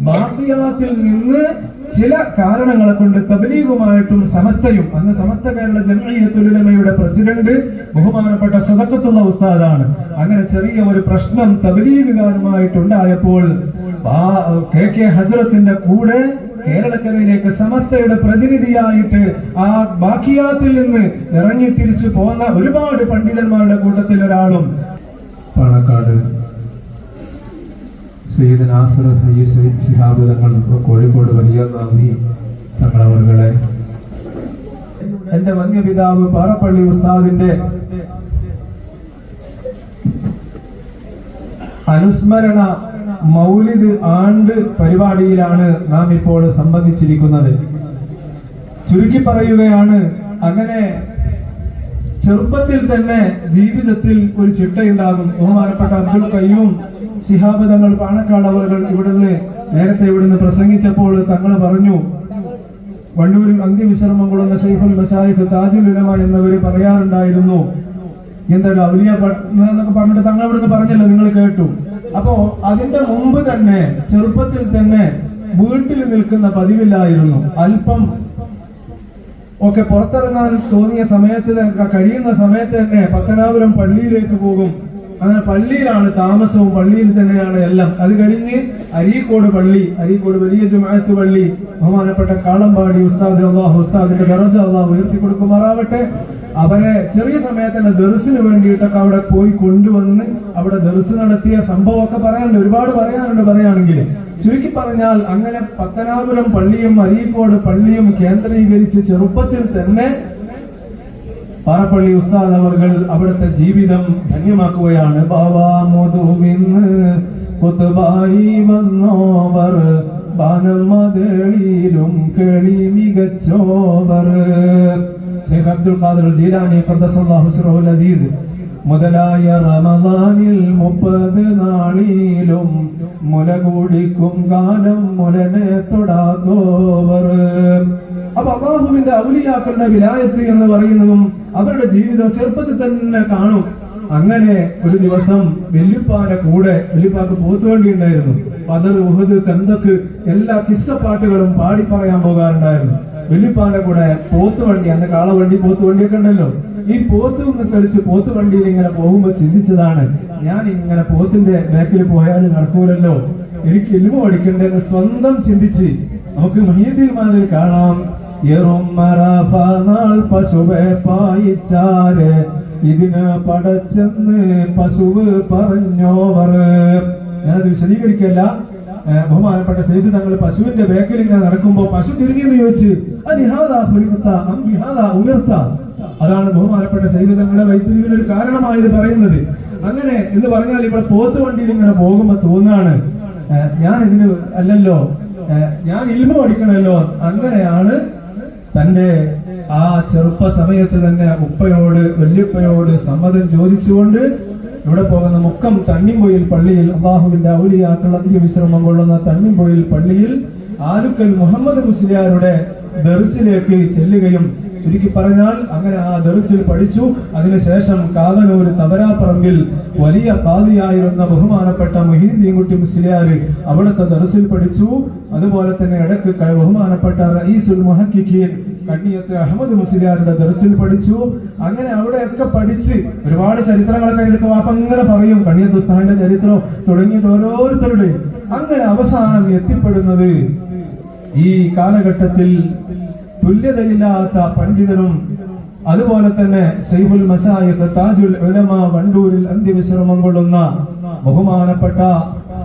ബാക്കിയാത്തിൽ നിന്ന് ചില കാരണങ്ങളെ കൊണ്ട് തബലീഗുമായിട്ടും സമസ്തയും അന്ന് സമസ്ത കേരള ജമീയത്തുലമയുടെ പ്രസിഡന്റ് ബഹുമാനപ്പെട്ട സദക്കത്തുള്ള ഉസ്താദാണ്. അങ്ങനെ ചെറിയ ഒരു പ്രശ്നം തബലീഗുകാരുമായിട്ടുണ്ടായപ്പോൾ കെ കെ ഹസരത്തിന്റെ കൂടെ കേരളക്കരയിലേക്ക് സമസ്തയുടെ പ്രതിനിധിയായിട്ട് ആ ബാക്കിയാത്തിൽ നിന്ന് ഇറങ്ങി തിരിച്ചു പോന്ന ഒരുപാട് പണ്ഡിതന്മാരുടെ കൂട്ടത്തിൽ ഒരാളും പാണക്കാട് സയ്യിദ് നാസർ ഹയ്യസ് ശിഹാബ് തങ്ങൾ കോഴിക്കോട് വലിയ നന്ദി എന്റെ വന്യപിതാവ് പാറപ്പള്ളി ഉസ്താദിന്റെ അനുസ്മരണ മൗലിദ് ആണ്ട് പരിപാടിയിലാണ് നാം ഇപ്പോൾ സംബന്ധിച്ചിരിക്കുന്നത്. ചുരുക്കി പറയുകയാണ് അങ്ങനെ ചെറുപ്പത്തിൽ തന്നെ ജീവിതത്തിൽ ഒരു ചിട്ടയുണ്ടാകും. ബഹുമാനപ്പെട്ട അബ്ദുൽ കയ്യൂം ശിഹാബ് തങ്ങൾ പാണക്കാട് അവകൾ ഇവിടുന്ന് നേരത്തെ ഇവിടുന്ന് പ്രസംഗിച്ചപ്പോൾ തങ്ങൾ പറഞ്ഞു വണ്ടൂരിൽ അന്ത്യവിശ്രമം കൊള്ളുന്ന ഷെയ്ഫുൽ മസാഹിഖ് താജുൽ ഉലമ എന്നവർ പറയാറുണ്ടായിരുന്നു. എന്തായാലും അവലിയ എന്നൊക്കെ പറഞ്ഞിട്ട് തങ്ങൾ ഇവിടുന്ന് പറഞ്ഞല്ലോ നിങ്ങൾ കേട്ടു. അപ്പോ അതിന്റെ മുമ്പ് തന്നെ ചെറുപ്പത്തിൽ തന്നെ വീട്ടിൽ നിൽക്കുന്ന പതിവില്ലായിരുന്നു. അല്പം ഒക്കെ പുറത്തിറങ്ങാൻ തോന്നിയ സമയത്ത് കഴിയുന്ന സമയത്ത് തന്നെ പത്തനാപുരം പള്ളിയിലേക്ക് പോകും. അങ്ങനെ പള്ളിയിലാണ് താമസവും പള്ളിയിൽ തന്നെയാണ് എല്ലാം. അത് കഴിഞ്ഞ് അരീക്കോട് പള്ളി അരീക്കോട് വലിയ ജുമാഅത്ത് പള്ളി ബഹുമാനപ്പെട്ട കാളമ്പാടി ഉസ്താദ് അള്ളാഹു ഉസ്താദിന്റെ ദറജ അള്ളാഹു ഉയർത്തി കൊടുക്കുമാറാവട്ടെ അവരെ ചെറിയ സമയത്തന്നെ ദർസിന് വേണ്ടിയിട്ടൊക്കെ അവിടെ പോയി കൊണ്ടുവന്ന് അവിടെ ദർസ് നടത്തിയ സംഭവമൊക്കെ പറയാനുണ്ട്. ഒരുപാട് പറയാനുണ്ട് പറയുകയാണെങ്കിൽ ചുരുക്കി പറഞ്ഞാൽ അങ്ങനെ പത്തനാപുരം പള്ളിയും അരീക്കോട് പള്ളിയും കേന്ദ്രീകരിച്ച് ചെറുപ്പത്തിൽ തന്നെ പാറപ്പള്ളി ഉസ്താദ് അവർകൾ അവിടുത്തെ ജീവിതം ധന്യമാക്കുകയാണ്. ബാബാ മധുവിന്ന് കൊത്തുബായി വന്നോവർ ബാനമ്മതേളിയിലും കേളി മികച്ചോവർ. ഷെയ്ഖ് അബ്ദുൽ ഖാദർ ജീലാനി ഖദ്ദസല്ലാഹു സിറഹുൽ അസീസ്. മുതലായ റമദാനിൽ മുപ്പത് നാളിലും മുല കൂടിക്കും കാലം മുലനെ തൊടാത്തോവർ അപ്പൊ അള്ളാഹുവിന്റെ ഔലിയാക്കളുടെ വിലായത്ത് എന്ന് പറയുന്നതും അവരുടെ ജീവിതം ചെറുപ്പത്തിൽ തന്നെ കാണും. അങ്ങനെ ഒരു ദിവസം വെല്ലുപ്പാന്റെ കൂടെ വെല്ലുപ്പാക്ക് പോത്തുവണ്ടി ഉണ്ടായിരുന്നു പതർ ഉഹദ് കന്തക്ക് എല്ലാ കിസ്സപ്പാട്ടുകളും പാടി പറയാൻ പോകാറുണ്ടായിരുന്നു. വെല്ലുപ്പാന്റെ കൂടെ പോത്തുവണ്ടി അന്ന് കാളവണ്ടി പോത്തുവണ്ടിയൊക്കെ ഉണ്ടല്ലോ. ഈ പോത്ത് ഒന്ന് തെളിച്ച് പോത്ത് വണ്ടിയിൽ ഇങ്ങനെ പോകുമ്പോ ചിന്തിച്ചതാണ് ഞാൻ ഇങ്ങനെ പോത്തിന്റെ ബാക്കിൽ പോയാൽ നടക്കൂലല്ലോ. എനിക്ക് എല്ലുമ പഠിക്കണ്ടെന്ന് സ്വന്തം ചിന്തിച്ച് നമുക്ക് മഹീദ്ദീൻമാരിൽ കാണാം നാൾ ഇതിന് പടച്ചെന്ന് പശുവ് പറഞ്ഞോവർ. ഞാനത് വിശദീകരിക്കല്ല. ബഹുമാനപ്പെട്ട സൈദ് തങ്ങൾ പശുവിന്റെ ബേക്കിൽ ഇങ്ങനെ നടക്കുമ്പോ പശു തിരിഞ്ഞെന്ന് ചോദിച്ച് ഉയർത്ത അതാണ് ബഹുമാനപ്പെട്ട സൈദ് തങ്ങളെ വൈദ്യുതിന് ഒരു കാരണമായത് പറയുന്നത്. അങ്ങനെ എന്ന് പറഞ്ഞാൽ ഇവിടെ പോത്ത് വണ്ടിയിൽ ഇങ്ങനെ പോകുമ്പോ തോന്നാണ്. ഞാൻ ഇതിന് അല്ലല്ലോ. ഞാൻ ഇൽമ പഠിക്കണമല്ലോ അങ്ങനെയാണ് തന്റെ ആ ചെറുപ്പ സമയത്ത് തന്നെ ഉപ്പയോട് വല്യപ്പയോട് സമ്മതം ചോദിച്ചുകൊണ്ട് ഇവിടെ പോകുന്ന മുക്കം തണ്ണിമ്പൊയിൽ പള്ളിയിൽ അള്ളാഹുവിന്റെ ഔലിയാക്കൾ അന്ത്യവിശ്രമം കൊള്ളുന്ന തണ്ണിമ്പൊയിൽ പള്ളിയിൽ ആലുക്കൽ മുഹമ്മദ് മുസ്ലിയാരുടെ ദർസിലേക്ക് ചെല്ലുകയും ചുരുക്കി പറഞ്ഞാൽ അങ്ങനെ ആ ദർസിൽ പഠിച്ചു. അതിനുശേഷം കാവനൂർ തവരാപ്പറമ്പിൽ വലിയ കാതിയായിരുന്ന ബഹുമാനപ്പെട്ട മുഹീദ്ദീൻകുട്ടി മുസ്ലിയാർ അവിടുത്തെ ദർസിൽ പഠിച്ചു. അതുപോലെ തന്നെ ഇടയ്ക്ക് ബഹുമാനപ്പെട്ട റഈസുൽ മുഹക്കിഖീൻ കണ്ണിയത്തെ അഹമ്മദ് മുസ്ലിയാരുടെ ദർസിൽ പഠിച്ചു. അങ്ങനെ അവിടെയൊക്കെ പഠിച്ച് ഒരുപാട് ചരിത്രങ്ങളൊക്കെ ഇതിലൊക്കെ വാപ്പ അങ്ങനെ പറയും. കണ്ണിയത്ത് ഉസ്താഹിന്റെ ചരിത്രം തുടങ്ങിയിട്ട് ഓരോരുത്തരുടെയും. അങ്ങനെ അവസാനം എത്തിപ്പെടുന്നത് ഈ കാലഘട്ടത്തിൽ തുല്യതയില്ലാത്ത പണ്ഡിതനും അതുപോലെ തന്നെ സൈഫുൽ മസായിഫ് താജുൽ ഉലമ വണ്ടൂരിൽ അന്ത്യവിശ്രമം കൊള്ളുന്ന ബഹുമാനപ്പെട്ട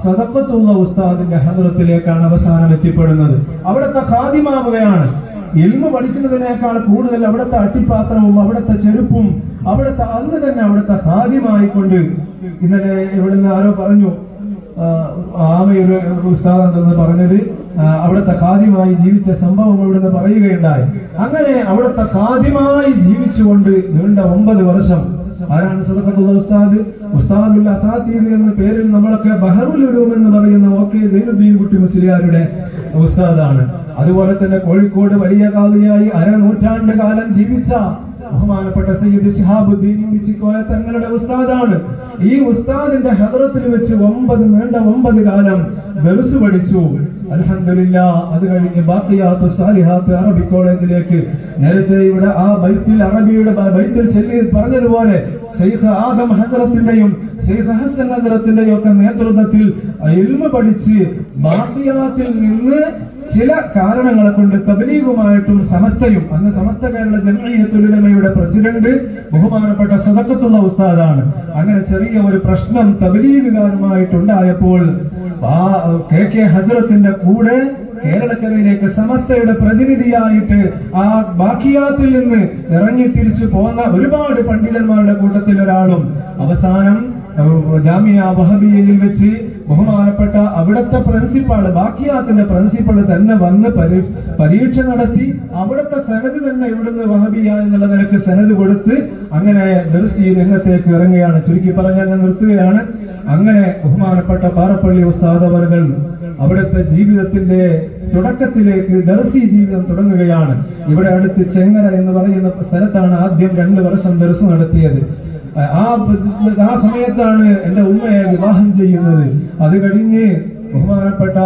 സദക്കത്തുള്ള ഉസ്താദിന്റെ ഹദ്രത്തിലേക്കാണ് അവസാനം എത്തിപ്പെടുന്നത്. അവിടുത്തെ ഖാദിമാവുകയാണ് എൽമ പഠിക്കുന്നതിനേക്കാൾ കൂടുതൽ അവിടുത്തെ അട്ടിപ്പാത്രവും അവിടുത്തെ ചെരുപ്പും അവിടുത്തെ അന്ന് തന്നെ അവിടുത്തെ ഖാദിമായിക്കൊണ്ട് ഇന്നലെ ഇവിടുന്ന് ആരോ പറഞ്ഞു ആമയൊരു ഉസ്താദ് എന്തെന്ന് പറഞ്ഞത് അവിടുത്തെ ഖാദിമായി ജീവിച്ച സംഭവം ഇവിടുന്ന് പറയുകയുണ്ടായി. അങ്ങനെ അവിടുത്തെ ഖാദിമായി ജീവിച്ചുകൊണ്ട് നീണ്ട ഒമ്പത് വർഷം ആരാണ് സദഖത്തുള്ള ഉസ്താദ്? ഉസ്താദുൽ അസാതിദ് എന്ന പേരിൽ നമ്മളൊക്കെ ബഹറുൽ ഉലൂം എന്ന് പറയുന്ന ഓക്കെ സൈനുദ്ദീൻ കുട്ടി മുസ്ലിയാരുടെ ഉസ്താദാണ്. അതുപോലെ തന്നെ കോഴിക്കോട് വലിയ കാതിയായി അരനൂറ്റാണ്ട് കാലം ജീവിച്ച ബഹുമാനപ്പെട്ട സയ്യിദ് ശിഹാബുദ്ദീൻ കോയ തങ്ങളുടെ ഉസ്താദാണ്. ഈ ഉസ്താദിന്റെ ഹദറത്തിൽ വെച്ച് ഒമ്പത് നീണ്ട ഒമ്പത് കാലം ദർസ് പഠിച്ചു. അൽഹംദുലില്ല അത് കഴിഞ്ഞ് ബാക്കിയാത്തു സാലിഹാത്ത് അറബി കോളേജിലേക്ക്. നേരത്തെ ഇവിടെ ആ ബൈത്തിൽ അറബിയുടെ ബൈത്തിൽ ചെല്ലി പറഞ്ഞതുപോലെ ഷെയ്ഖ് ആദം ഹസറത്തിന്റെയും ഷെയ്ഖ് ഹസൻ ഹസറത്തിന്റെയും ഒക്കെ നേതൃത്വത്തിൽ എൽമ പഠിച്ച് ബാക്കിയാത്തിൽ നിന്ന് ചില കാരണങ്ങളെ കൊണ്ട് തബലീഗുമായിട്ടും സമസ്തയും അന്ന് സമസ്ത കേരള ജമീയത്തുലമയുടെ പ്രസിഡന്റ് ബഹുമാനപ്പെട്ട സദക്കത്തുള്ള ഉസ്താദാണ്. അങ്ങനെ ചെറിയ ഒരു പ്രശ്നം തബലീഗുകാരുമായിട്ടുണ്ടായപ്പോൾ കെ കെ ഹസരത്തിന്റെ കൂടെ കേരളക്കരയിലേക്ക് സമസ്തയുടെ പ്രതിനിധിയായിട്ട് ആ ബാക്കിയാത്തിൽ നിന്ന് ഇറങ്ങി തിരിച്ചു പോന്ന ഒരുപാട് പണ്ഡിതന്മാരുടെ കൂട്ടത്തിൽ ഒരാളും അവസാനം ജാമിയ വഹബിയയിൽ വെച്ച് ബഹുമാനപ്പെട്ട അവിടുത്തെ പ്രിൻസിപ്പാൾ ബാക്കിയാത്തിന്റെ പ്രിൻസിപ്പൾ തന്നെ വന്ന് പരീ- പരീക്ഷ നടത്തി അവിടുത്തെ സനത് തന്നെ ഇവിടുന്ന് വഹബിയ എന്നുള്ള നിലയ്ക്ക് സനത് കൊടുത്ത് അങ്ങനെ ദർശി രംഗത്തേക്ക് ഇറങ്ങുകയാണ്. ചുരുക്കി പറഞ്ഞാൽ ഞാൻ നിർത്തുകയാണ്. അങ്ങനെ ബഹുമാനപ്പെട്ട പാറപ്പള്ളി ഉസ്താദ് അവിടുത്തെ ജീവിതത്തിന്റെ തുടക്കത്തിലേക്ക് ദർസി ജീവിതം തുടങ്ങുകയാണ്. ഇവിടെ അടുത്ത് ചെങ്ങര എന്ന് പറയുന്ന സ്ഥലത്താണ് ആദ്യം രണ്ട് വർഷം ദർസ് നടത്തിയത്. ആ ആ സമയത്താണ് എന്റെ ഉമ്മയെ വിവാഹം ചെയ്യുന്നത്. അത് കഴിഞ്ഞ് ബഹുമാനപ്പെട്ട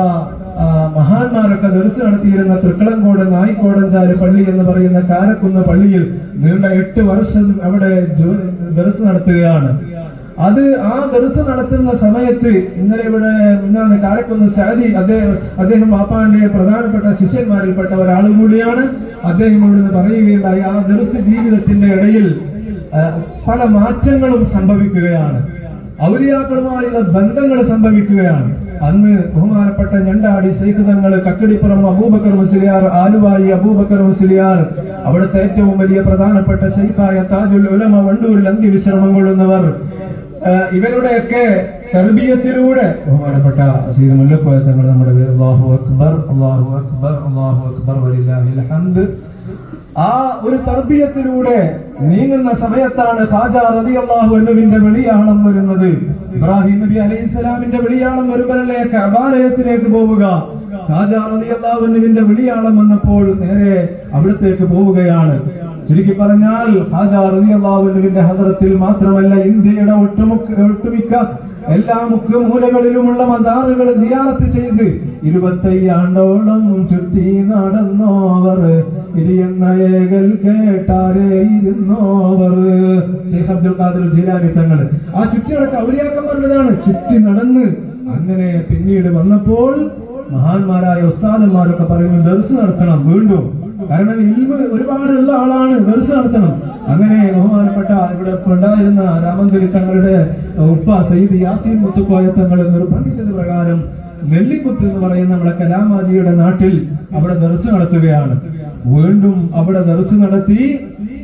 മഹാന്മാരൊക്കെ ദർസ് നടത്തിയിരുന്ന തൃക്കളങ്കോട് നായിക്കോടഞ്ചാൽ പള്ളി എന്ന് പറയുന്ന കാരക്കുന്ന് പള്ളിയിൽ നീണ്ട എട്ട് വർഷം അവിടെ ദർസ് നടത്തുകയാണ്. അത് ആ ദർസ് നടത്തുന്ന സമയത്ത് ഇന്നലെ ഇവിടെ ഇന്നാണ് കാരക്കുന്ന് സാദി അദ്ദേഹം അദ്ദേഹം പാപ്പാന്റെ പ്രധാനപ്പെട്ട ശിഷ്യന്മാരിൽപ്പെട്ട ഒരാൾ കൂടിയാണ്. അദ്ദേഹം ഇവിടുന്ന് പറയുകയുണ്ടായി ആ ദർസ് ജീവിതത്തിന്റെ ഇടയിൽ പല മാറ്റങ്ങളും സംഭവിക്കുകയാണ്. ഔലിയാക്കളുമായുള്ള ബന്ധങ്ങൾ സംഭവിക്കുകയാണ്. അന്ന് ബഹുമാനപ്പെട്ട ഞണ്ടാടി സൈഹിതങ്ങൾ കക്കടിപ്പുറം അബൂബക്കർ മുസ്ലിയാർ ആലുവായി അബൂബക്കർ മുസ്ലിയാർ അവിടുത്തെ ഏറ്റവും വലിയ പ്രധാനപ്പെട്ട ശൈഖായ താജുൽ ഉലമ വണ്ടൂരിൽ അന്ത്യവിശ്രമം കൊള്ളുന്നവർ ഇവരുടെയൊക്കെ തർബീയത്തിലൂടെ ബഹുമാനപ്പെട്ട സീത മുല്ലക്കോയ തങ്ങൾ നമ്മുടെ അല്ലാഹു അക്ബർ അള്ളാഹു അക്ബർ അള്ളാഹു അക്ബർ വലില്ലാഹിൽ ഹംദ്. ആ ഒരു തർബീയത്തിലൂടെ നീങ്ങുന്ന സമയത്താണ് ഖാജ അള്ളാഹു അൻഹുവിന്റെ വെളിയാളം വരുന്നത്. ഇബ്രാഹിം നബി അലൈഹി സ്വലാമിന്റെ വെളിയാളം വരുമ്പോഴല്ലേ കബാലയത്തിലേക്ക് പോവുക? ഖാജ അള്ളാഹു എന്നുവിന്റെ വെളിയാളം വന്നപ്പോൾ നേരെ അവിടത്തേക്ക് പോവുകയാണ്. ചുരുക്കി പറഞ്ഞാൽ അൻഹുവിന്റെ ഹദറത്തിൽ മാത്രമല്ല ഇന്ത്യയുടെ ഒട്ടുമുക്ക ഒട്ടുമിക്ക എല്ലാ മുക്കുമൂലകളിലുമുള്ള മസാറുകൾ സിയാറത്ത് ചെയ്ത് ഇരുപത്തയ്യാണ്ടോളം ചുറ്റി നടന്നോവർ. ഇരിയെന്ന ഏകൽ കേട്ടാരേ ഇരുന്നോവർ. ഷെയ്ഖ് അബ്ദുൽ ഖാദിർ ജിലാനി തങ്ങൾ ആ ചുറ്റിടക്ക് ഔലിയാക്കന്മാരുടേതാണ് ചുറ്റി നടന്ന് അങ്ങനെ പിന്നീട് വന്നപ്പോൾ മഹാന്മാരായ ഉസ്താദന്മാരൊക്കെ പറയുന്നു ദർസ് നടത്തണം വീണ്ടും കാരണം ഇൽമ ഒരുപാടുള്ള ആളാണ് ദർസ് നടത്തണം. അങ്ങനെ ബഹുമാനപ്പെട്ട ഇവിടെ ഉണ്ടായിരുന്ന രാമന്തിരി തങ്ങളുടെ ഉപ്പ സയ്യിദ് യാസീൻ മുത്തുക്കോയ തങ്ങൾ നിർബന്ധിച്ചത് പ്രകാരം നെല്ലിക്കുത്ത് എന്ന് പറയുന്ന നമ്മുടെ കലാമാജിയുടെ നാട്ടിൽ അവിടെ ദർസ് നടത്തുകയാണ്. വീണ്ടും അവിടെ ദർസ് നടത്തി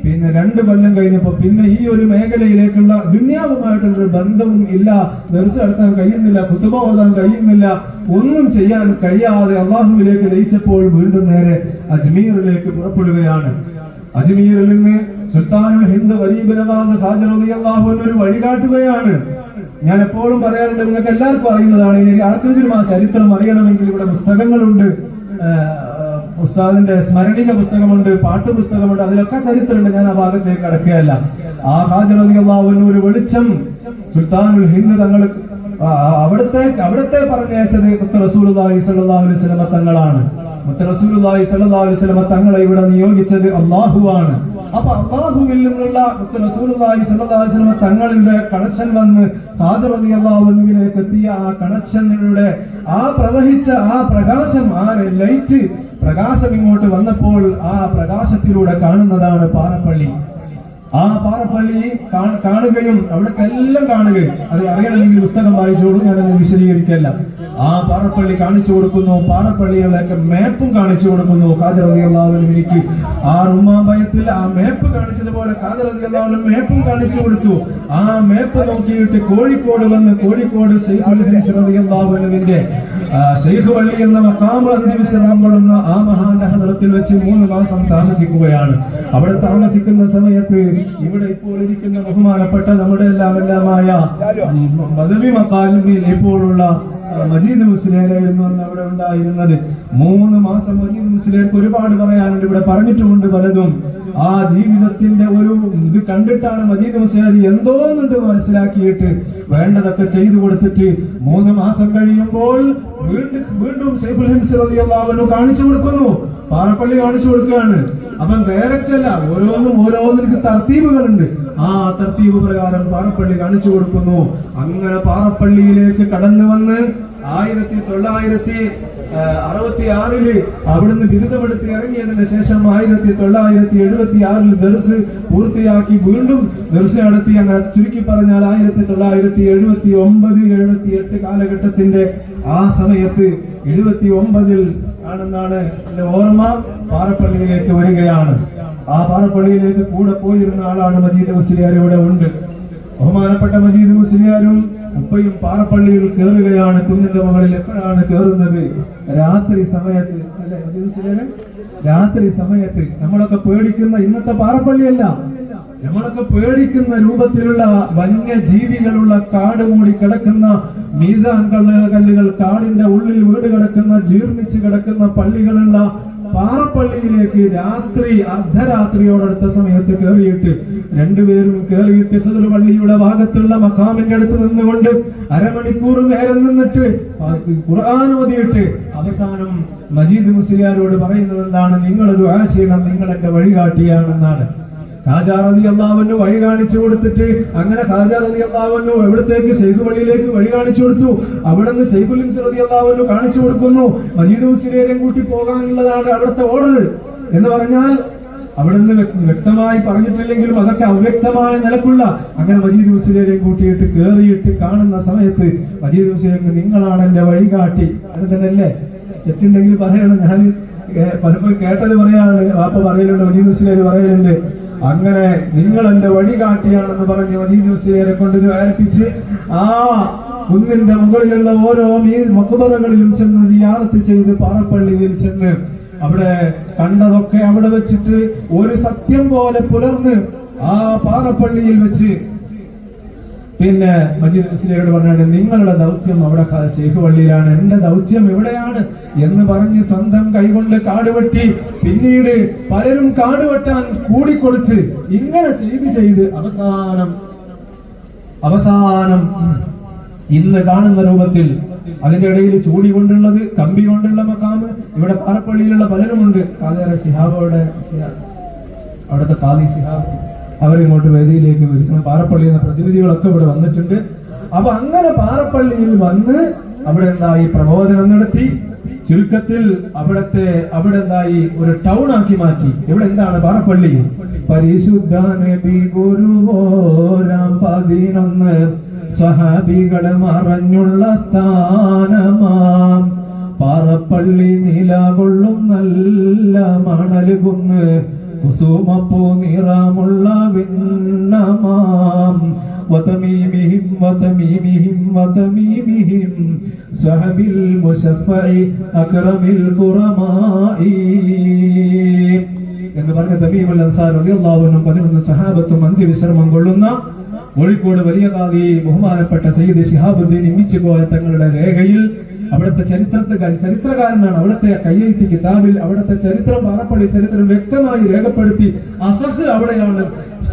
പിന്നെ രണ്ട് കൊല്ലം കഴിഞ്ഞപ്പോ പിന്നെ ഈ ഒരു മേഖലയിലേക്കുള്ള ദുന്യാവുമായിട്ടുള്ളൊരു ബന്ധവും ഇല്ല. ദർശനം നടത്താൻ കഴിയുന്നില്ല കുത്തുബ ഓതാൻ കഴിയുന്നില്ല. ഒന്നും ചെയ്യാൻ കഴിയാതെ അള്ളാഹുവിലേക്ക് ലയിച്ചപ്പോൾ വീണ്ടും നേരെ അജ്മീറിലേക്ക് പുറപ്പെടുകയാണ്. അജ്മീറിൽ നിന്ന് സുൽത്താനുൽ ഹിന്ദ് ഗരീബ് നവാസ് ഖാജർ റളിയല്ലാഹു അൻഹു ഒരു വഴി കാട്ടുകയാണ്. ഞാൻ എപ്പോഴും പറയാറുണ്ട് നിങ്ങൾക്ക് എല്ലാവർക്കും അറിയുന്നതാണ് ഇനി ആർക്കെങ്കിലും ആ ചരിത്രം അറിയണമെങ്കിൽ ഇവിടെ പുസ്തകങ്ങളുണ്ട്. ഉസ്താദിന്റെ സ്മരണിക പുസ്തകമുണ്ട് പാട്ട് പുസ്തകമുണ്ട് അതിലൊക്കെ ചരിത്രമുണ്ട്. ഞാൻ ആ ഭാഗത്തേക്ക് കടക്കുകയല്ല. ആ ഹാജർ ഒരു വെളിച്ചം സുൽത്താനുൽ ഹിന്ദ് തങ്ങൾ അവിടത്തെ അവിടത്തെ പറഞ്ഞയച്ചത് മുത്ത് റസൂലുള്ളാഹി സ്വല്ലല്ലാഹു അലൈഹി തങ്ങളാണ്. മുത്തറസൂലി വസല്ലമ തങ്ങളെ ഇവിടെ നിയോഗിച്ചത് അള്ളാഹുവാണ് അപ്പൊ അള്ളാഹുവിൽ നിന്നുള്ള മുത്തറസൂലി വസല്ലമ തങ്ങളുടെ കണക്ഷൻ വന്ന് ഹാജർ അൻഹുവിലേക്ക് എത്തിയ ആ കണക്ഷനിലൂടെ ആ പ്രവഹിച്ച ആ പ്രകാശം ആ ലൈറ്റ് പ്രകാശം ഇങ്ങോട്ട് വന്നപ്പോൾ ആ പ്രകാശത്തിലൂടെ കാണുന്നതാണ് പാറപ്പള്ളി. ആ പാറപ്പള്ളി കാണുകയും അവിടേക്ക് എല്ലാം കാണുകയും. അത് അറിയണമെങ്കിൽ പുസ്തകം വായിച്ചോളൂ ഞാനത് വിശദീകരിക്കല്ല. ആ പാറപ്പള്ളി കാണിച്ചു കൊടുക്കുന്നു പാറപ്പള്ളികളൊക്കെ മാപ്പും കാണിച്ചു കൊടുക്കുന്നു. ഖാജർ അള്ളാഹുലും എനിക്ക് ആ റുമാമ്പയത്തിൽ ആ മാപ്പ് കാണിച്ചതുപോലെ ഖാജർ അള്ളാഹുലും മാപ്പും കാണിച്ചു കൊടുത്തു. ആ മാപ്പ് നോക്കിയിട്ട് കോഴിക്കോട് വന്ന് കോഴിക്കോട് റളിയല്ലാഹുവിന്റെ ഷെയ്ഖ് വള്ളി എന്ന മക്കാമുള്ള ആ മഹാന്റെ വെച്ച് മൂന്ന് മാസം താമസിക്കുകയാണ്. അവിടെ താമസിക്കുന്ന സമയത്ത് ഇവിടെ ഇപ്പോൾ ഇരിക്കുന്ന ബഹുമാനപ്പെട്ട നമ്മുടെ എല്ലാം എല്ലാമായ മദവി മക്കാലുമിയിൽ ഇപ്പോഴുള്ള മജീദ് മുസ്ലിയായിരുന്നു അന്ന് അവിടെ ഉണ്ടായിരുന്നത്. മൂന്ന് മാസം മജീദ് മുസ്ലിയാർക്ക് ഒരുപാട് പറയാനുണ്ട്. ഇവിടെ പറഞ്ഞിട്ടുമുണ്ട് പലതും. ആ ജീവിതത്തിന്റെ ഒരു ഇത് കണ്ടിട്ടാണ് മജീദ് മുസ്ലിയാർ എന്തോന്നുണ്ട് മനസ്സിലാക്കിയിട്ട് വേണ്ടതൊക്കെ ചെയ്തു കൊടുത്തിട്ട് മൂന്ന് മാസം കഴിയുമ്പോൾ വീണ്ടും വീണ്ടും കാണിച്ചു കൊടുക്കുന്നു. പാറപ്പള്ളി കാണിച്ചു കൊടുക്കുകയാണ്. അപ്പം ഡയറക്റ്റ് അല്ല ഓരോന്നും ഓരോന്നിനും തർത്തീബുകളുണ്ട് ആ തർത്തീബ് പ്രകാരം പാറപ്പള്ളി കാണിച്ചു കൊടുക്കുന്നു. അങ്ങനെ പാറപ്പള്ളിയിലേക്ക് കടന്നു വന്ന് ആയിരത്തി തൊള്ളായിരത്തി അറുപത്തി ആറിൽ അവിടുന്ന് ബിരുദമെടുത്ത് ഇറങ്ങിയതിന് ശേഷം ആയിരത്തി തൊള്ളായിരത്തി എഴുപത്തി ആറിൽ ദർസ് പൂർത്തിയാക്കി വീണ്ടും ദർസ് നടത്തി. അങ്ങനെ ചുരുക്കി പറഞ്ഞാൽ ആയിരത്തി തൊള്ളായിരത്തി എഴുപത്തി ഒമ്പത് എഴുപത്തി എട്ട് കാലഘട്ടത്തിന്റെ ആ സമയത്ത് എഴുപത്തി ഒമ്പതിൽ ആണെന്നാണ് എന്റെ ഓർമ്മ. പാറപ്പള്ളിയിലേക്ക് വരികയാണ്. ആ പാറപ്പള്ളിയിലേക്ക് കൂടെ പോയിരുന്ന ആളാണ് മജീദ് മുസ്ലിയാർ ഇവിടെ ഉണ്ട്. ബഹുമാനപ്പെട്ട മജീദ് മുസ്ലിയാരും ഉപ്പയും പാറപ്പള്ളിയിൽ കയറുകയാണ് കുഞ്ഞിന്റെ മുകളിൽ എപ്പോഴാണ് കയറുന്നത് രാത്രി സമയത്ത്. അല്ലെ മജീദ് രാത്രി സമയത്ത്. നമ്മളൊക്കെ പേടിക്കുന്ന ഇന്നത്തെ പാറപ്പള്ളിയല്ല. നമ്മളൊക്കെ പേടിക്കുന്ന രൂപത്തിലുള്ള വന്യജീവികളുള്ള കാട് മൂടി കിടക്കുന്ന മീസാൻ കല്ലുകൾ കാടിന്റെ ഉള്ളിൽ വീട് കിടക്കുന്ന ജീർണിച്ച് കിടക്കുന്ന പള്ളികളുള്ള പാറപ്പള്ളിയിലേക്ക് രാത്രി അർദ്ധരാത്രിയോടടുത്ത സമയത്ത് കയറിയിട്ട് രണ്ടുപേരും കയറിയിട്ട് ഹിദർ പള്ളിയുടെ ഭാഗത്തുള്ള മഖാമിന്റെ അടുത്ത് നിന്നുകൊണ്ട് അരമണിക്കൂർ നേരം നിന്നിട്ട് ഖുർആൻ ഓതിയിട്ട് അവസാനം മജീദ് മുസ്ലിയാരോട് പറയുന്നത് എന്താണ്? നിങ്ങൾ ദുആ ചെയ്യണം നിങ്ങൾ എന്റെ വഴികാട്ടിയാണെന്നാണ്. ഖാജാറതി അള്ളാഹുവിന് വഴി കാണിച്ചു കൊടുത്തിട്ട് അങ്ങനെ ഖാജാറതി അള്ളാവന് എവിടത്തേക്ക് ഷെയ്ഖ് പള്ളിയിലേക്ക് വഴി കാണിച്ചു കൊടുത്തു. അവിടെ നിന്ന് ഷെയ്ഖുൽ റതി അള്ളാവന് കാണിച്ചു കൊടുക്കുന്നു. മജീദ് മുസ്ലിയേരെയും കൂട്ടി പോകാനുള്ളതാണ് അവിടുത്തെ ഓർഡർ എന്ന് പറഞ്ഞാൽ അവിടെ നിന്ന് വ്യക്തമായി പറഞ്ഞിട്ടില്ലെങ്കിലും അതൊക്കെ അവ്യക്തമായ നിലക്കുള്ള അങ്ങനെ മജീദ് മുസ്ലിയേരെയും കൂട്ടിയിട്ട് കേറിയിട്ട് കാണുന്ന സമയത്ത് മജീദ് മുസ്ലിം നിങ്ങളാണ് എന്റെ വഴികാട്ടി അത് തന്നെയല്ലേ? തെറ്റുണ്ടെങ്കിൽ പറയണം. ഞാൻ പലപ്പോഴും കേട്ടത് പറയാണ്. വാപ്പ പറയലുണ്ട് മജീദ് മുസ്ലിയാർ പറയലുണ്ട്. അങ്ങനെ നിങ്ങൾ എന്റെ വഴി കാട്ടിയാണെന്ന് പറഞ്ഞ് മജീദ് മുസ്ലിയാരെ കൊണ്ട് ഏൽപ്പിച്ച് ആ കുന്നിന്റെ മുകളിലുള്ള ഓരോ മക്കുബറകളിലും ചെന്ന് സിയാറത്ത് ചെയ്ത് പാറപ്പള്ളിയിൽ ചെന്ന് അവിടെ കണ്ടതൊക്കെ അവിടെ വെച്ചിട്ട് ഒരു സത്യം പോലെ പുലർന്ന് ആ പാറപ്പള്ളിയിൽ വെച്ച് പിന്നെ മജീദ് മുസ്ലിയോട് പറഞ്ഞാണ് നിങ്ങളുടെ ദൗത്യം അവിടെ ഷെയ്ഖ് പള്ളിയിലാണ്. എന്റെ ദൗത്യം എവിടെയാണ് എന്ന് പറഞ്ഞ് സ്വന്തം കൈകൊണ്ട് കാടുവെട്ടി പിന്നീട് പലരും കാടുവെട്ടാൻ കൂടിക്കൊടുത്ത് ഇങ്ങനെ ചെയ്ത് ചെയ്ത് അവസാനം അവസാനം ഇന്ന് കാണുന്ന രൂപത്തിൽ അതിന്റെ ഇടയിൽ ചൂടി കൊണ്ടുള്ളത് കമ്പി കൊണ്ടുള്ള മക്കാമ് ഇവിടെ പാറപ്പള്ളിയിലുള്ള പലരുമുണ്ട്. കാതേറ ശിഹാബോടെ അവിടുത്തെ കാതി ശിഹാബ്. അവരിങ്ങോട്ട് വേദിയിലേക്ക് വിളിക്കണം പാറപ്പള്ളിയിൽ നിന്ന് പ്രതിനിധികളൊക്കെ ഇവിടെ വന്നിട്ടുണ്ട്. അപ്പൊ അങ്ങനെ പാറപ്പള്ളിയിൽ വന്ന് അവിടെ എന്തായി പ്രബോധനം നടത്തി. ചുരുക്കത്തിൽ അവിടത്തെ അവിടെ എന്തായി ഒരു ടൗൺ ആക്കി മാറ്റി. ഇവിടെ എന്താണ് പാറപ്പള്ളി? പരിശുദ്ധ നബി ഗുരുവോരാം പതിനൊന്ന്. സ്വഹാബികളെ മറഞ്ഞുള്ള സ്ഥാനമാം. പാറപ്പള്ളി നിലകൊള്ളും നല്ല മണലുകുന്ന് കുസുമപ്പൂ നിറമുള്ള വിണ്ണമാം وتميمهم وتميمهم وتميمهم صحب المشفع أكرم الكرماء എന്ന് പറഞ്ഞ തമീമുൽ അൻസാർ റളിയല്ലാഹുവിനും പതിനൊന്ന് സഹാബത്തും അന്ത്യവിശ്രമം കൊള്ളുന്ന കോഴിക്കോട് വലിയ കാതി ബഹുമാനപ്പെട്ട സയ്യിദ് ശിഹാബുദ്ദീൻ ഇമ്മിച്ചു പോയ തങ്ങളുടെ രേഖയിൽ അവിടുത്തെ ചരിത്രത്തെ ചരിത്രകാരനാണ് അവിടുത്തെ കയ്യെഴുത്തി കിതാബിൽ അവിടുത്തെ ചരിത്രം പാറപ്പള്ളി ചരിത്രം വ്യക്തമായി രേഖപ്പെടുത്തി അസഹ് അവിടെയാണ്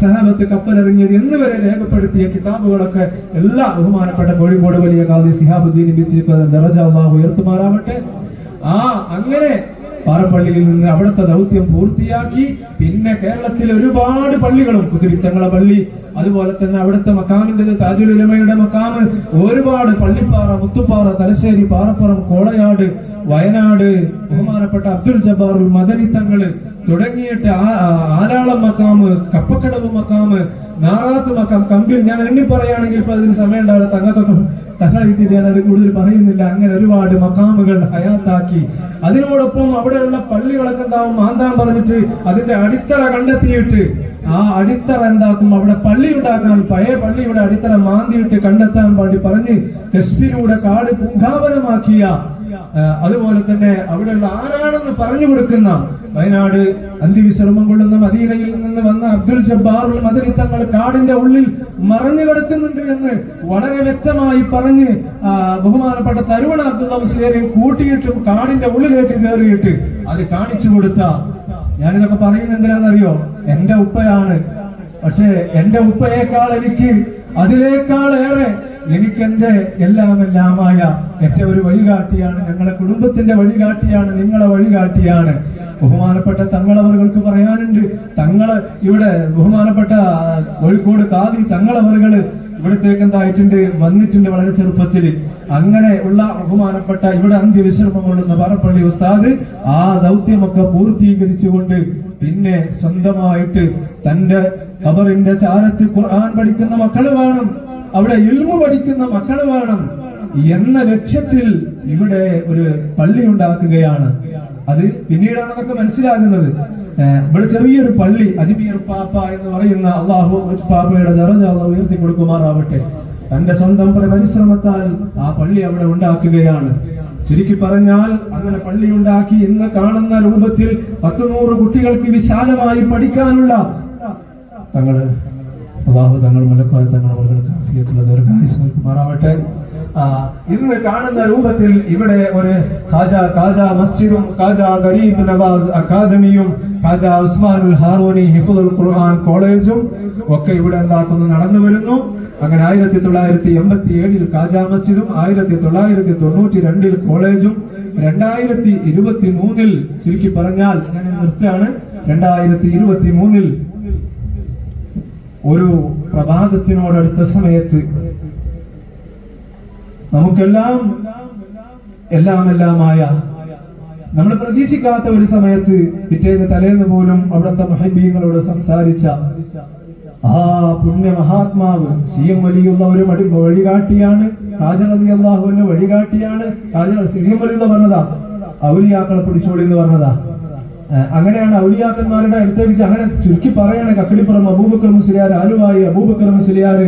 സഹാബത്ത് കപ്പലിറങ്ങിയത് എന്നിവരെ രേഖപ്പെടുത്തിയ കിതാബുകളൊക്കെ എല്ലാ ബഹുമാനപ്പെട്ട കോഴിക്കോട് വലിയ കാതി സിഹാബുദ്ദീൻ ദറജ അള്ളാഹു ഉയർത്തുമാറാവട്ടെ. ആ അങ്ങനെ പാറപ്പള്ളിയിൽ നിന്ന് അവിടുത്തെ ദൗത്യം പൂർത്തിയാക്കി. പിന്നെ കേരളത്തിൽ ഒരുപാട് പള്ളികളും കുതിരിത്തങ്ങള പള്ളി അതുപോലെ തന്നെ അവിടുത്തെ മക്കാമിന്റെ താജുൽ ഉലമയുടെ മക്കാമ്. ഒരുപാട് പള്ളിപ്പാറ മുത്തുപ്പാറ തലശ്ശേരി പാറപ്പുറം കോളയാട് വയനാട് ബഹുമാനപ്പെട്ട അബ്ദുൽ ജബ്ബാർ മദനി തങ്ങൾ തുടങ്ങിയിട്ട് ആലാളം മക്കാമ് കപ്പക്കടവ് മക്കാമ് നാറാത്ത് മക്കാം കമ്പിൽ ഞാൻ എണ്ണി പറയുകയാണെങ്കിൽ ഇപ്പൊ അതിന് സമയം ഉണ്ടാവില്ല തങ്ങൾക്കൊക്കെ തങ്ങളെത്തി ഞാൻ അത് കൂടുതൽ പറയുന്നില്ല. അങ്ങനെ ഒരുപാട് മക്കാമുകൾ ഹയാത്താക്കി. അതിനോടൊപ്പം അവിടെയുള്ള പള്ളികളൊക്കെ എന്താവും? മാന്താൻ പറഞ്ഞിട്ട് അതിന്റെ അടിത്തറ കണ്ടെത്തിയിട്ട് ആ അടിത്തറ എന്താക്കും? അവിടെ പള്ളി ഉണ്ടാക്കാൻ പഴയ പള്ളിയുടെ അടിത്തറ മാന്തിയിട്ട് കണ്ടെത്താൻ വേണ്ടി പറഞ്ഞ് കശ്മീരിലൂടെ കാട് പൂങ്കാവനമാക്കിയ അതുപോലെ തന്നെ അവിടെയുള്ള ആരാണെന്ന് പറഞ്ഞു കൊടുക്കുന്ന വയനാട് അന്തിവിശ്രമം കൊള്ളുന്ന മദീനയിൽ നിന്ന് വന്ന അബ്ദുൽ ജബ്ബാർ മദനി കാടിന്റെ ഉള്ളിൽ മറഞ്ഞു കിടക്കുന്നുണ്ട് എന്ന് വളരെ വ്യക്തമായി പറഞ്ഞ് ബഹുമാനപ്പെട്ട തരുവണ അബ്ദുള്ള മുസ്ലിയാരെയും കൂട്ടിയിട്ടും കാടിന്റെ ഉള്ളിലേക്ക് കയറിയിട്ട് അത് കാണിച്ചു കൊടുത്ത ഞാനിതൊക്കെ പറയുന്നത് എന്തിനാണെന്നറിയോ? എന്റെ ഉപ്പയാണ്. പക്ഷേ എന്റെ ഉപ്പയേക്കാൾ എനിക്ക് അതിനേക്കാളേറെ എനിക്ക് എന്റെ എല്ലാം എല്ലാമായ എന്റെ ഒരു വഴികാട്ടിയാണ്. ഞങ്ങളെ കുടുംബത്തിന്റെ വഴികാട്ടിയാണ്. നിങ്ങളെ വഴികാട്ടിയാണ്. ബഹുമാനപ്പെട്ട തങ്ങളവറുകൾക്ക് പറയാനുണ്ട്. തങ്ങൾ ഇവിടെ ബഹുമാനപ്പെട്ട കോഴിക്കോട് കാതി തങ്ങളവറുകൾ ഇവിടത്തേക്ക് എന്തായിട്ടുണ്ട്? വന്നിട്ടുണ്ട് വളരെ ചെറുപ്പത്തിൽ അങ്ങനെ ഉള്ള ബഹുമാനപ്പെട്ട ഇവിടെ അന്ത്യവിശ്രമം കൊള്ളുന്ന പാറപ്പള്ളി ഉസ്താദ് ആ ദൗത്യമൊക്കെ പൂർത്തീകരിച്ചുകൊണ്ട് പിന്നെ സ്വന്തമായിട്ട് തന്റെ ഖബറിന്റെ ചാരത്ത് ഖുർആൻ പഠിക്കുന്ന മക്കൾ വേണം. അവിടെ ഇൽമു പഠിക്കുന്ന മക്കൾ വേണം. എന്ന ലക്ഷ്യത്തിൽ ഇവിടെ ഒരു പള്ളി ഉണ്ടാക്കുകയാണ്. അത് പിന്നീടാണ് അതൊക്കെ മനസ്സിലാകുന്നത്. ഇവിടെ ചെറിയൊരു പള്ളി അജിബിയർ പാപ്പ എന്ന് പറയുന്ന അള്ളാഹു പാപ്പയുടെ ദറജ ഉയർത്തി കൊടുക്കുമാറാവട്ടെ. തന്റെ സ്വന്തം പരിശ്രമത്താൽ ആ പള്ളി അവിടെ ഉണ്ടാക്കുകയാണ്. ചുരുക്കി പറഞ്ഞാൽ അങ്ങനെ പള്ളി ഉണ്ടാക്കി ഇന്ന് കാണുന്ന രൂപത്തിൽ പത്തുനൂറ് കുട്ടികൾക്ക് വിശാലമായി പഠിക്കാനുള്ള തങ്ങൾ അള്ളാഹു തങ്ങൾ മലക്കാതെ തങ്ങൾ അവർക്ക് കാഫിയത്തുള്ള ഇന്ന് കാണുന്ന രൂപത്തിൽ ഇവിടെ ഒരു ഖാജ ഖാജ മസ്ജിദും ഖാജ ഗരീബ് നവാസ് അക്കാദമിയും ഖാജ ഉസ്മാനുൽ ഹാറൂനി ഹിഫുൽ ഖുർആൻ കോളേജും ഒക്കെ ഇവിടെ എന്താക്കുന്നു നടന്നു വരുന്നു. അങ്ങനെ ആയിരത്തി തൊള്ളായിരത്തി എൺപത്തി ഏഴിൽ ഖാജ മസ്ജിദും ആയിരത്തി തൊള്ളായിരത്തി തൊണ്ണൂറ്റി രണ്ടിൽ കോളേജും രണ്ടായിരത്തി ഇരുപത്തി മൂന്നിൽ ചുരുക്കി പറഞ്ഞാൽ ഞാൻ നിർത്തുകയാണ്. രണ്ടായിരത്തി ഇരുപത്തി മൂന്നിൽ ഒരു പ്രഭാതത്തിനോടടുത്ത സമയത്ത് നമുക്കെല്ലാം എല്ലാം എല്ലാമായ നമ്മൾ പ്രതീക്ഷിക്കാത്ത ഒരു സമയത്ത് പിറ്റേന്ന് തലേന്ന് പോലും അവിടുത്തെ മഹബീങ്ങളോട് സംസാരിച്ച ആ പുണ്യ മഹാത്മാവ് സി എം വലിയുള്ള ഒരു മടി വഴികാട്ടിയാണ്. കാജറതി അള്ളാഹുവിന്റെ വഴികാട്ടിയാണ്. കാജറ വലിയുള്ള പറഞ്ഞതാ. ഔലിയാക്കളെ പിടിച്ചോളി എന്ന് പറഞ്ഞതാ. അങ്ങനെയാണ് ഔലിയാക്കന്മാരുടെ അടുത്തേക്ക് അങ്ങനെ ചുരുക്കി പറയാണ്. കക്കടിപ്പുറം അബൂബക്കർ മുസ്ലിയാർ ആലുവായി അബൂബക്കർ മുസ്ലിയാർ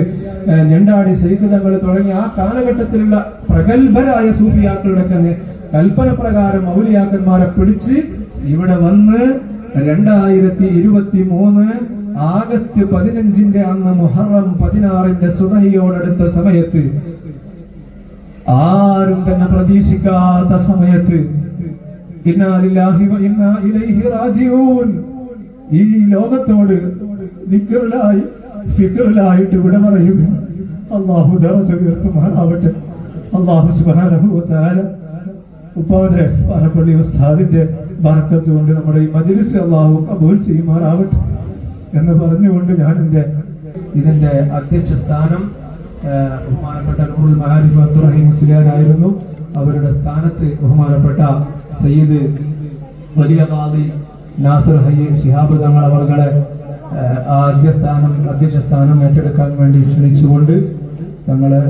ഞണ്ടാടി സൈഹിതങ്ങൾ തുടങ്ങി ആ കാലഘട്ടത്തിലുള്ള പ്രഗത്ഭരായ സൂഫിയാക്കളുടെ കൽപ്പന പ്രകാരം ഔലിയാക്കന്മാരെ പിടിച്ച് ഇവിടെ വന്ന് രണ്ടായിരത്തി ഇരുപത്തി മൂന്ന് ആഗസ്റ്റ് പതിനഞ്ചിന്റെ അന്ന് മുഹറം പതിനാറിന്റെ സുബഹിയോടടുത്ത സമയത്ത് ആരും തന്നെ പ്രതീക്ഷിക്കാത്ത സമയത്ത് ഈ ലോകത്തോട് ദിക്റിലായി ഫിക്റിലായിട്ട് വിട പറയുക. അള്ളാഹു ഉയർത്തുമാറാവട്ടെ. അള്ളാഹു സുബ്ഹാനഹു ഉപ്പാവിന്റെ പാറപ്പള്ളി ഉസ്താദിന്റെ ബർക്കത്ത് കൊണ്ട് നമ്മുടെ ഈ മജിലിസ് അള്ളാഹു കബൂൽ ചെയ്യുമാറാവട്ടെ എന്ന് പറഞ്ഞുകൊണ്ട് ഞാൻ എന്റെ ഇതിന്റെ അധ്യക്ഷ സ്ഥാനം ബഹുമാനപ്പെട്ട നൂറുൽ മഹാരിഫ് അബ്ദുറഹീം മുസ്ലിയാരായിരുന്നു. അവരുടെ സ്ഥാനത്ത് ബഹുമാനപ്പെട്ട സയ്യിദ് വലിയ ഖാദി നാസർ ഹയ്യ ശിഹാബ് തങ്ങൾ അവർകളെ ഏഹ്, സ്ഥാനം അധ്യക്ഷ സ്ഥാനം ഏറ്റെടുക്കാൻ വേണ്ടി ക്ഷണിച്ചുകൊണ്ട് തങ്ങളെ